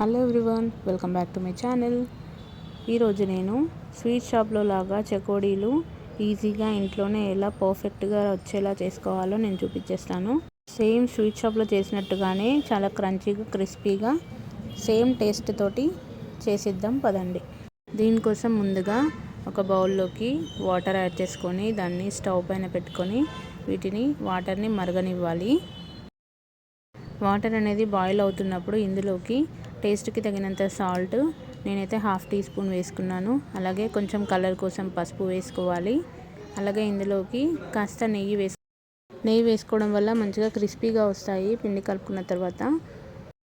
Hello everyone welcome back to my channel. ఈరోజు నేను sweet షాప్లో లాగా చకోడీలు ఈజీగా ఇంట్లోనే ఎలా పర్ఫెక్ట్గా వచ్చేలా చేసుకోవాలో నేను చూపించేస్తాను. సేమ్ స్వీట్ షాప్లో చేసినట్టుగానే చాలా క్రంచీగా క్రిస్పీగా సేమ్ టేస్ట్ తోటి చేసిద్దాం పదండి. దీనికోసం ముందుగా ఒక బౌల్లోకి వాటర్ యాడ్ చేసుకొని దాన్ని స్టవ్ పైన పెట్టుకొని వీటిని వాటర్ని మరగనివ్వాలి. వాటర్ అనేది బాయిల్ అవుతున్నప్పుడు ఇందులోకి టేస్ట్కి తగినంత సాల్ట్ నేనైతే హాఫ్ టీ స్పూన్ వేసుకున్నాను. అలాగే కొంచెం కలర్ కోసం పసుపు వేసుకోవాలి. అలాగే ఇందులోకి కాస్త నెయ్యి వేసు నెయ్యి వేసుకోవడం వల్ల మంచిగా క్రిస్పీగా వస్తాయి పిండి కలుపుకున్న తర్వాత.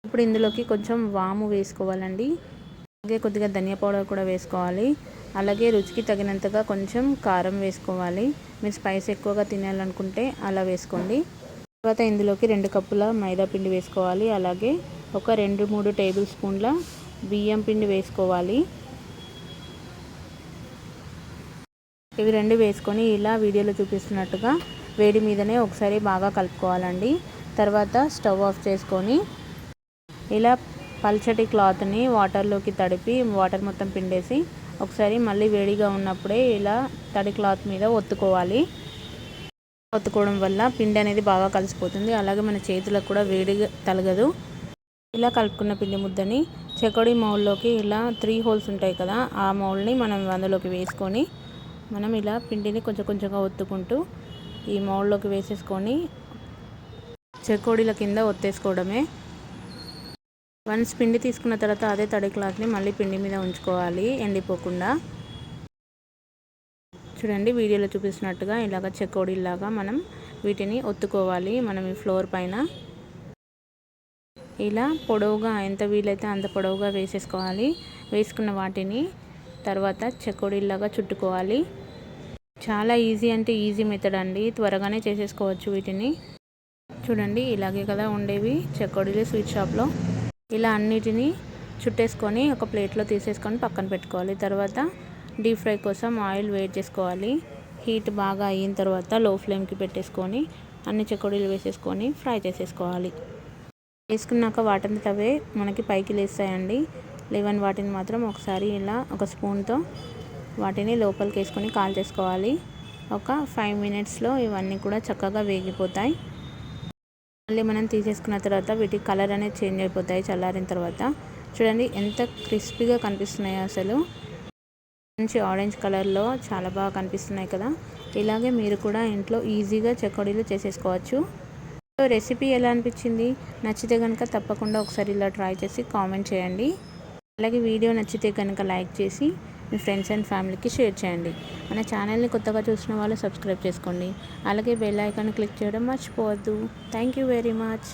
ఇప్పుడు ఇందులోకి కొంచెం వాము వేసుకోవాలండి. అలాగే కొద్దిగా ధనియా పౌడర్ కూడా వేసుకోవాలి. అలాగే రుచికి తగినంతగా కొంచెం కారం వేసుకోవాలి. మీరు స్పైస్ ఎక్కువగా తినాలనుకుంటే అలా వేసుకోండి. తర్వాత ఇందులోకి రెండు కప్పుల మైదా పిండి వేసుకోవాలి. అలాగే ఒక రెండు మూడు టేబుల్ స్పూన్ల బియ్యం పిండి వేసుకోవాలి. ఇవి రెండు వేసుకొని ఇలా వీడియోలో చూపిస్తున్నట్టుగా వేడి మీదనే ఒకసారి బాగా కలుపుకోవాలండి. తర్వాత స్టవ్ ఆఫ్ చేసుకొని ఇలా పల్చటి క్లాత్ని వాటర్లోకి తడిపి వాటర్ మొత్తం పిండేసి ఒకసారి మళ్ళీ వేడిగా ఉన్నప్పుడే ఇలా తడి క్లాత్ మీద ఒత్తుకోవాలి. ఒత్తుకోవడం వల్ల పిండి అనేది బాగా కలిసిపోతుంది. అలాగే మన చేతులకు కూడా వేడిగా తలగదు. ఇలా కలుపుకున్న పిండి ముద్దని చెకోడి మౌల్లోకి ఇలా త్రీ హోల్స్ ఉంటాయి కదా ఆ మౌల్ని మనం అందులోకి వేసుకొని మనం ఇలా పిండిని కొంచెం కొంచెంగా ఒత్తుకుంటూ ఈ మౌల్లోకి వేసేసుకొని చెకోడీల కింద ఒత్తేసుకోవడమే. వన్స్ పిండి తీసుకున్న తర్వాత అదే తడి క్లాత్ని మళ్ళీ పిండి మీద ఉంచుకోవాలి ఎండిపోకుండా. చూడండి వీడియోలో చూపిస్తున్నట్టుగా ఇలాగ చెకోడీలాగా మనం వీటిని ఒత్తుకోవాలి మనం ఈ ఫ్లోర్ పైన. ఇలా పొడవుగా ఎంత వీలైతే అంత పొడవుగా వేసేసుకోవాలి. వేసుకున్న వాటిని తర్వాత చెకోడీలాగా చుట్టుకోవాలి. చాలా ఈజీ అంటే ఈజీ మెథడ్ అండి. త్వరగానే చేసేసుకోవచ్చు వీటిని. చూడండి ఇలాగే కదా ఉండేవి చెకోడీలు స్వీట్ షాప్లో. ఇలా అన్నిటినీ చుట్టేసుకొని ఒక ప్లేట్లో తీసేసుకొని పక్కన పెట్టుకోవాలి. తర్వాత డీప్ ఫ్రై కోసం ఆయిల్ వేట్ చేసుకోవాలి. హీట్ బాగా అయిన తర్వాత లో ఫ్లేమ్కి పెట్టేసుకొని అన్ని చెకోడీలు వేసేసుకొని ఫ్రై చేసేసుకోవాలి. వేసుకున్నాక వాటిని తవే మనకి పైకి లేస్తాయండి. లేవని వాటిని మాత్రం ఒకసారి ఇలా ఒక స్పూన్తో వాటిని లోపలికి వేసుకొని కాల్ చేసుకోవాలి. ఒక ఫైవ్ మినిట్స్లో ఇవన్నీ కూడా చక్కగా వేగిపోతాయి. మళ్ళీ మనం తీసేసుకున్న తర్వాత వీటి కలర్ అనేది చేంజ్ అయిపోతాయి చల్లారిన తర్వాత. చూడండి ఎంత క్రిస్పీగా కనిపిస్తున్నాయో అసలు. మంచి ఆరెంజ్ కలర్లో చాలా బాగా కనిపిస్తున్నాయి కదా. ఇలాగే మీరు కూడా ఇంట్లో ఈజీగా చెకోడీలు చేసేసుకోవచ్చు. రెసిపీ ఎలా అనిపించింది? నచ్చితే కనుక తప్పకుండా ఒకసారి ఇలా ట్రై చేసి కామెంట్ చేయండి. అలాగే వీడియో నచ్చితే కనుక లైక్ చేసి మీ ఫ్రెండ్స్ అండ్ ఫ్యామిలీకి షేర్ చేయండి. మన ఛానల్ని కొత్తగా చూసిన వాళ్ళు సబ్స్క్రైబ్ చేసుకోండి. అలాగే బెల్ ఐకాన్ క్లిక్ చేయడం మర్చిపోవద్దు. Thank you very much.